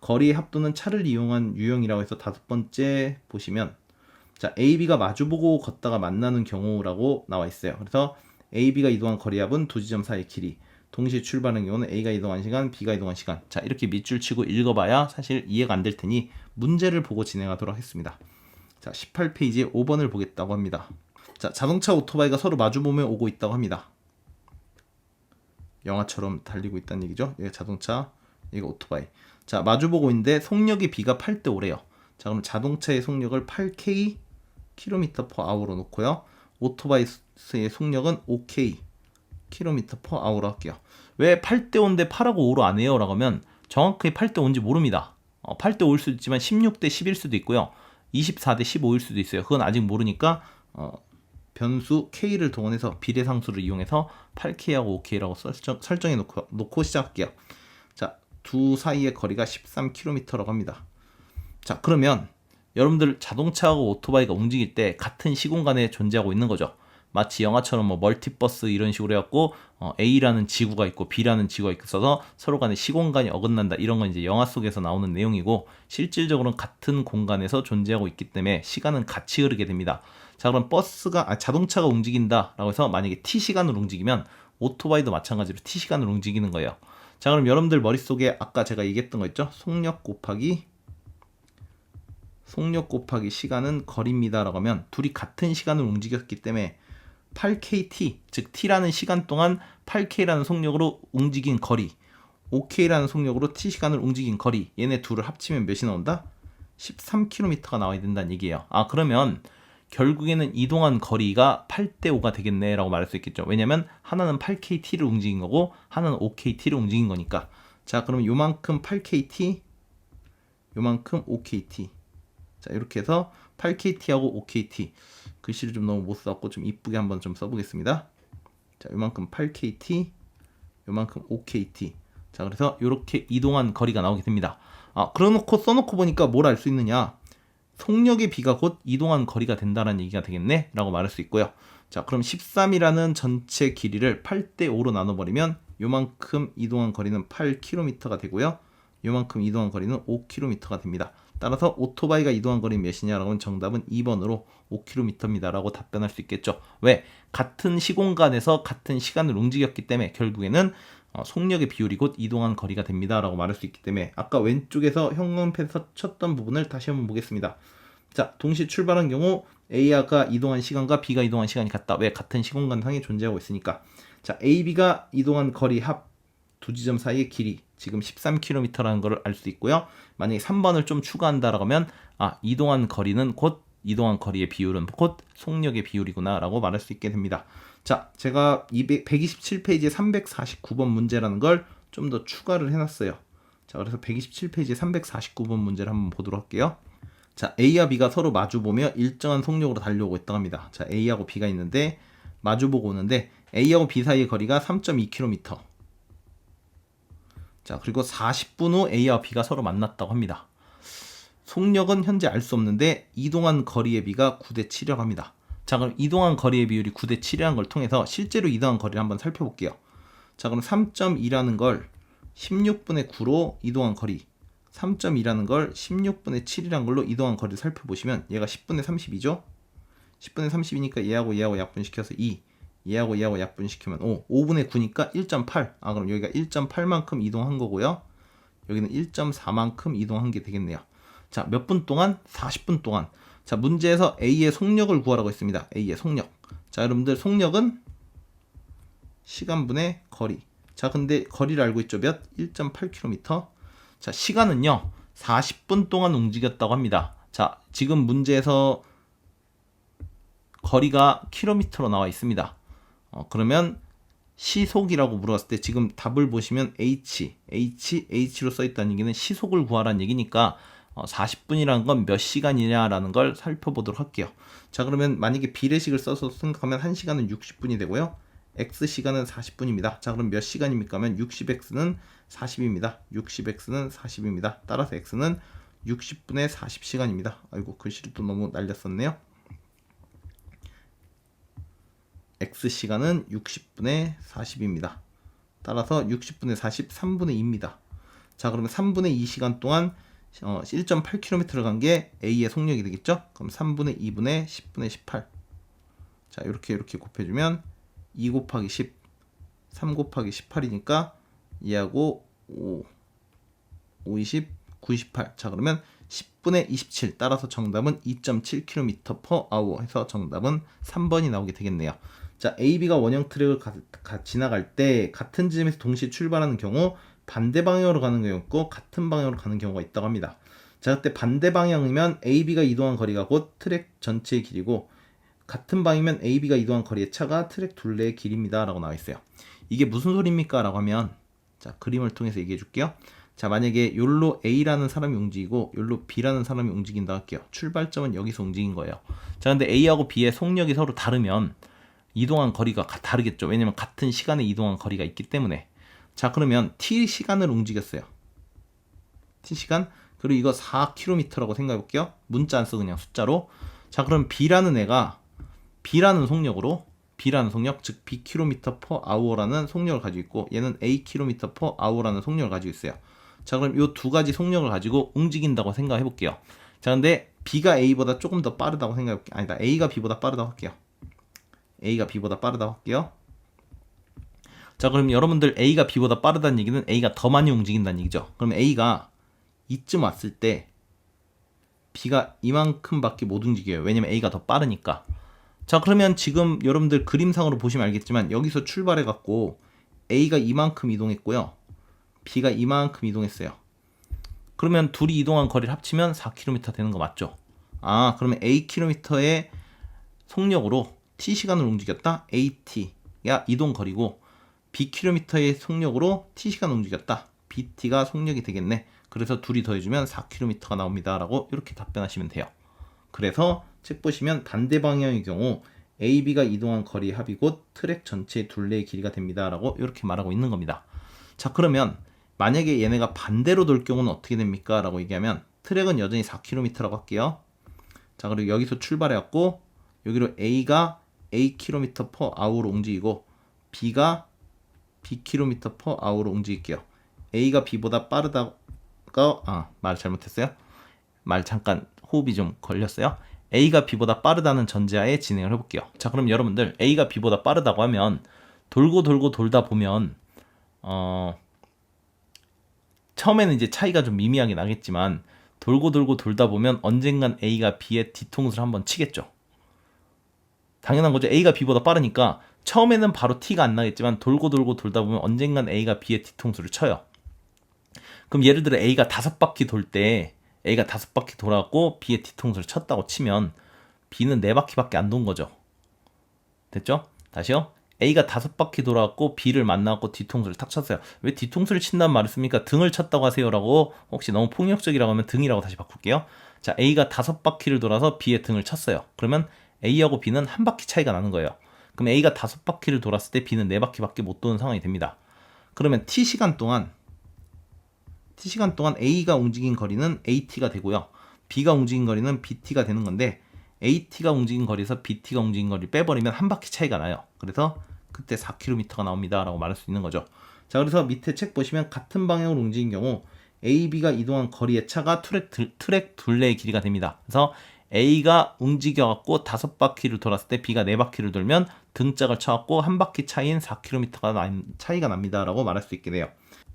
거리의 합도는 차를 이용한 유형이라고 해서 다섯 번째 보시면 자 AB가 마주보고 걷다가 만나는 경우라고 나와 있어요. 그래서 AB가 이동한 거리 합은 두 지점 사이의 길이 동시에 출발하는 경우는 A가 이동한 시간, B가 이동한 시간. 자 이렇게 밑줄 치고 읽어봐야 사실 이해가 안 될 테니 문제를 보고 진행하도록 하겠습니다. 자 18페이지에 5번을 보겠다고 합니다. 자 자동차 오토바이가 서로 마주보며 오고 있다고 합니다. 영화처럼 달리고 있다는 얘기죠. 이게 자동차, 이거 오토바이. 자, 마주보고 있는데 속력이 B가 8대 5래요. 자, 그럼 자동차의 속력을 8K km per hour로 놓고요. 오토바이의 속력은 5K km per hour로 할게요. 왜 8대 5인데 8하고 5로 안 해요? 라고 하면 정확하게 8대 5인지 모릅니다. 어, 8대 5일 수도 있지만 16대 10일 수도 있고요. 24대 15일 수도 있어요. 그건 아직 모르니까 어, 변수 K를 동원해서 비례상수를 이용해서 8K하고 5K라고 설정, 설정 해 놓고, 놓고 시작할게요. 자, 두 사이의 거리가 13km라고 합니다. 자, 그러면 여러분들 자동차하고 오토바이가 움직일 때 같은 시공간에 존재하고 있는 거죠. 마치 영화처럼 뭐 멀티버스 이런 식으로 해갖고 어, A라는 지구가 있고 B라는 지구가 있어서 서로 간에 시공간이 어긋난다 이런 건 이제 영화 속에서 나오는 내용이고 실질적으로는 같은 공간에서 존재하고 있기 때문에 시간은 같이 흐르게 됩니다. 자 그럼 버스가 아, 자동차가 움직인다라고 해서 만약에 t 시간으로 움직이면 오토바이도 마찬가지로 t 시간으로 움직이는 거예요. 자 그럼 여러분들 머릿속에 아까 제가 얘기했던 거 있죠? 속력 곱하기 속력 곱하기 시간은 거리입니다라고 하면 둘이 같은 시간을 움직였기 때문에 8kt 즉 t라는 시간 동안 8k라는 속력으로 움직인 거리 5k라는 속력으로 t 시간을 움직인 거리 얘네 둘을 합치면 몇이 나온다? 13km가 나와야 된다는 얘기예요. 아 그러면 결국에는 이동한 거리가 8대 5가 되겠네라고 말할 수 있겠죠. 왜냐면 하나는 8kt를 움직인 거고 하나는 5kt를 움직인 거니까. 자, 그럼 요만큼 8kt 요만큼 5kt. 자, 이렇게 해서 8kt하고 5kt 글씨를 좀 너무 못 썼고 좀 이쁘게 한번 좀 써보겠습니다. 자, 요만큼 8kt 요만큼 5kt. 자, 그래서 이렇게 이동한 거리가 나오게 됩니다. 아, 그러놓고 써놓고 보니까 뭘 알 수 있느냐? 속력의 비가 곧 이동한 거리가 된다는 얘기가 되겠네? 라고 말할 수 있고요. 자, 그럼 13이라는 전체 길이를 8대 5로 나눠버리면 요만큼 이동한 거리는 8km가 되고요. 요만큼 이동한 거리는 5km가 됩니다. 따라서 오토바이가 이동한 거리는 몇이냐라고 하면 정답은 2번으로 5km입니다. 라고 답변할 수 있겠죠. 왜? 같은 시공간에서 같은 시간을 움직였기 때문에 결국에는 어, 속력의 비율이 곧 이동한 거리가 됩니다. 라고 말할 수 있기 때문에 아까 왼쪽에서 형광펜에서 쳤던 부분을 다시 한번 보겠습니다. 자, 동시 출발한 경우 A가 이동한 시간과 B가 이동한 시간이 같다. 왜? 같은 시공간 상에 존재하고 있으니까. 자, A, B가 이동한 거리 합 두 지점 사이의 길이 지금 13km라는 걸알수 있고요. 만약에 3번을 좀 추가한다라고 하면 아, 이동한 거리는 곧 이동한 거리의 비율은 곧 속력의 비율이구나라고 말할 수 있게 됩니다. 자, 제가 200, 127페이지에 349번 문제라는 걸 좀 더 추가를 해놨어요. 자, 그래서 127페이지에 349번 문제를 한번 보도록 할게요. 자, A와 B가 서로 마주보며 일정한 속력으로 달려오고 있다고 합니다. 자, A하고 B가 있는데 마주보고 오는데 A하고 B 사이의 거리가 3.2km. 자, 그리고 40분 후 A와 B가 서로 만났다고 합니다. 속력은 현재 알 수 없는데 이동한 거리의 비가 9대 7이라고 합니다. 자, 그럼 이동한 거리의 비율이 9대 7이라는 걸 통해서 실제로 이동한 거리를 한번 살펴볼게요. 자, 그럼 3.2라는 걸 16분의 9로 이동한 거리, 3.2라는 걸 16분의 7이라는 걸로 이동한 거리를 살펴보시면 얘가 10분의 30이죠? 10분의 30이니까 얘하고 얘하고 약분시켜서 2, 얘하고 얘하고 약분시키면 5, 5분의 9니까 1.8. 아, 그럼 여기가 1.8만큼 이동한 거고요. 여기는 1.4만큼 이동한 게 되겠네요. 자, 몇 분 동안? 40분 동안. 자, 문제에서 A의 속력을 구하라고 했습니다. A의 속력. 자, 여러분들 속력은 시간분의 거리. 자, 근데 거리를 알고 있죠? 몇? 1.8km. 자, 시간은요. 40분 동안 움직였다고 합니다. 자, 지금 문제에서 거리가 킬로미터로 나와 있습니다. 어, 그러면 시속이라고 물어봤을 때 지금 답을 보시면 H, H, H로 써 있다는 얘기는 시속을 구하라는 얘기니까 어, 40분이라는 건 몇 시간이냐라는 걸 살펴보도록 할게요. 자, 그러면 만약에 비례식을 써서 생각하면 1시간은 60분이 되고요. X 시간은 40분입니다. 자, 그럼 몇 시간입니까? 하면 60X는 40입니다. 60X는 40입니다. 따라서 X는 60분의 40시간입니다. 아이고 글씨를 또 너무 날렸었네요. X 시간은 60분의 40입니다. 따라서 60분의 40, 3분의 2입니다. 자, 그러면 3분의 2 시간 동안 어, 1.8km를 간 게 A의 속력이 되겠죠? 그럼 3분의 2분의 10분의 18. 자, 이렇게 이렇게 곱해주면 2 곱하기 10, 3 곱하기 18이니까 얘하고 5, 5, 20, 98. 자, 그러면 10분의 27. 따라서 정답은 2.7km per hour 해서 정답은 3번이 나오게 되겠네요. 자, AB가 원형 트랙을 가, 가- 지나갈 때 같은 지점에서 동시에 출발하는 경우 반대 방향으로 가는 경우 있고 같은 방향으로 가는 경우가 있다고 합니다. 자, 그때 반대 방향이면 AB가 이동한 거리가 곧 트랙 전체의 길이고 같은 방이면 AB가 이동한 거리의 차가 트랙 둘레의 길입니다. 라고 나와 있어요. 이게 무슨 소리입니까? 라고 하면 자, 그림을 통해서 얘기해 줄게요. 자, 만약에 욜로 A라는 사람이 움직이고 욜로 B라는 사람이 움직인다 할게요. 출발점은 여기서 움직인 거예요. 자, 근데 A하고 B의 속력이 서로 다르면 이동한 거리가 가- 다르겠죠. 왜냐면 같은 시간에 이동한 거리가 있기 때문에. 자, 그러면 T 시간을 움직였어요. T 시간 그리고 이거 4km라고 생각해 볼게요. 문자 안 써 그냥 숫자로. 자, 그럼 B라는 애가 B라는 속력으로 B라는 속력 즉 B km per hour라는 속력을 가지고 있고 얘는 A km per hour라는 속력을 가지고 있어요. 자, 그럼 이 두 가지 속력을 가지고 움직인다고 생각해 볼게요. 자, 근데 B가 A보다 조금 더 빠르다고 생각해 볼게요. 아니다. A가 B보다 빠르다고 할게요. A가 B보다 빠르다고 할게요. 자, 그럼 여러분들 A가 B보다 빠르다는 얘기는 A가 더 많이 움직인다는 얘기죠. 그럼 A가 이쯤 왔을 때 B가 이만큼밖에 못 움직여요. 왜냐면 A가 더 빠르니까. 자, 그러면 지금 여러분들 그림상으로 보시면 알겠지만 여기서 출발해 갖고 A가 이만큼 이동했고요. B가 이만큼 이동했어요. 그러면 둘이 이동한 거리를 합치면 4km 되는 거 맞죠? 아, 그러면 A km의 속력으로 t 시간을 움직였다. at가 이동 거리고 b km의 속력으로 t 시간을 움직였다. bt가 속력이 되겠네. 그래서 둘이 더해주면 4km가 나옵니다 라고 이렇게 답변하시면 돼요. 그래서 책 보시면 반대 방향의 경우 AB가 이동한 거리 합이 곧 트랙 전체의 둘레의 길이가 됩니다 라고 이렇게 말하고 있는 겁니다. 자 그러면 만약에 얘네가 반대로 돌 경우는 어떻게 됩니까? 라고 얘기하면 트랙은 여전히 4km라고 할게요. 자 그리고 여기서 출발해갖고 여기로 A가 A km per hour로 움직이고 B가 B km per hour로 움직일게요. A가 B보다 빠르다가 아 말 잘못했어요. 말 잠깐 호흡이 좀 걸렸어요. A가 B보다 빠르다는 전제하에 진행을 해볼게요. 자, 그럼 여러분들 A가 B보다 빠르다고 하면 돌고 돌고 돌다 보면 어 처음에는 이제 차이가 좀 미미하게 나겠지만 돌고 돌고 돌다 보면 언젠간 A가 B의 뒤통수를 한번 치겠죠. 당연한 거죠. A가 B보다 빠르니까 처음에는 바로 T가 안 나겠지만 돌고 돌고 돌다 보면 언젠간 A가 B의 뒤통수를 쳐요. 그럼 예를 들어 A가 다섯 바퀴 돌 때 A가 다섯 바퀴 돌아갖고 B의 뒤통수를 쳤다고 치면 B는 네 바퀴밖에 안 돈 거죠. 됐죠? 다시요. A가 다섯 바퀴 돌아갖고 B를 만나갖고 뒤통수를 탁 쳤어요. 왜 뒤통수를 친다는 말을 씁니까? 등을 쳤다고 하세요라고 혹시 너무 폭력적이라고 하면 등이라고 다시 바꿀게요. 자, A가 다섯 바퀴를 돌아서 B의 등을 쳤어요. 그러면 A하고 B는 한 바퀴 차이가 나는 거예요. 그럼 A가 다섯 바퀴를 돌았을 때 B는 네 바퀴밖에 못 도는 상황이 됩니다. 그러면 T 시간 동안 T 시간 동안 A가 움직인 거리는 AT가 되고요. B가 움직인 거리는 BT가 되는 건데 AT가 움직인 거리에서 BT가 움직인 거리를 빼버리면 한 바퀴 차이가 나요. 그래서 그때 4km가 나옵니다라고 말할 수 있는 거죠. 자, 그래서 밑에 책 보시면 같은 방향으로 움직인 경우 AB가 이동한 거리의 차가 트랙, 들- 트랙 둘레의 길이가 됩니다. 그래서 A가 움직여갖고 다섯 바퀴를 돌았을 때 B가 네 바퀴를 돌면 등짝을 쳐갖고 한 바퀴 차이인 4km가 차이가 납니다라고 말할 수 있게 돼요.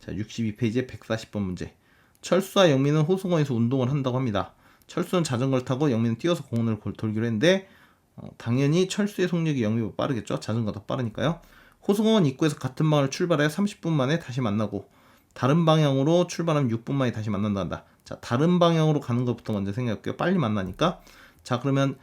자, 62페이지에 140번 문제. 철수와 영민은 호수공원에서 운동을 한다고 합니다. 철수는 자전거를 타고 영민은 뛰어서 공원을 골- 돌기로 했는데 어, 당연히 철수의 속력이 영민보다 빠르겠죠. 자전거가 더 빠르니까요. 호수공원 입구에서 같은 방을 출발해 30분 만에 다시 만나고 다른 방향으로 출발하면 6분 만에 다시 만난다 한다. 자, 다른 방향으로 가는 것부터 먼저 생각할게요. 빨리 만나니까. 자, 그러면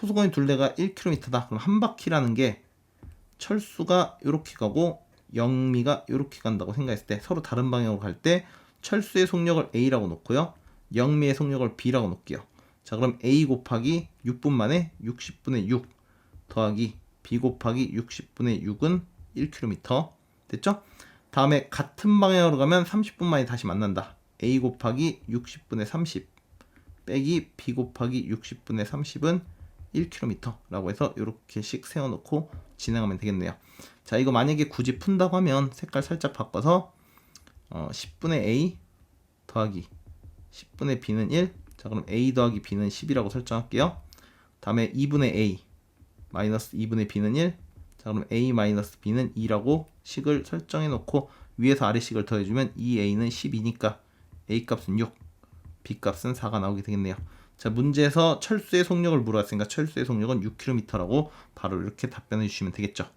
호수공원 둘레가 1km다. 그럼 한 바퀴라는 게 철수가 이렇게 가고 영미가 이렇게 간다고 생각했을 때 서로 다른 방향으로 갈 때 철수의 속력을 A라고 놓고요. 영미의 속력을 B라고 놓을게요. 자, 그럼 A 곱하기 6분 만에 60분의 6 더하기 B 곱하기 60분의 6은 1km. 됐죠? 다음에 같은 방향으로 가면 30분 만에 다시 만난다. A 곱하기 60분의 30 빼기 b 곱하기 60분의 30은 1km라고 해서 이렇게씩 세워놓고 진행하면 되겠네요. 자 이거 만약에 굳이 푼다고 하면 색깔 살짝 바꿔서 어, 10분의 a 더하기 10분의 b는 1. 자 그럼 a 더하기 b는 10이라고 설정할게요. 다음에 2분의 a 마이너스 2분의 b는 1. 자 그럼 a 마이너스 b는 2라고 식을 설정해 놓고 위에서 아래 식을 더해주면 2a는 12니까 a 값은 6, b 값은 4가 나오게 되겠네요. 자 문제에서 철수의 속력을 물어봤으니까 철수의 속력은 6km라고 바로 이렇게 답변해 주시면 되겠죠.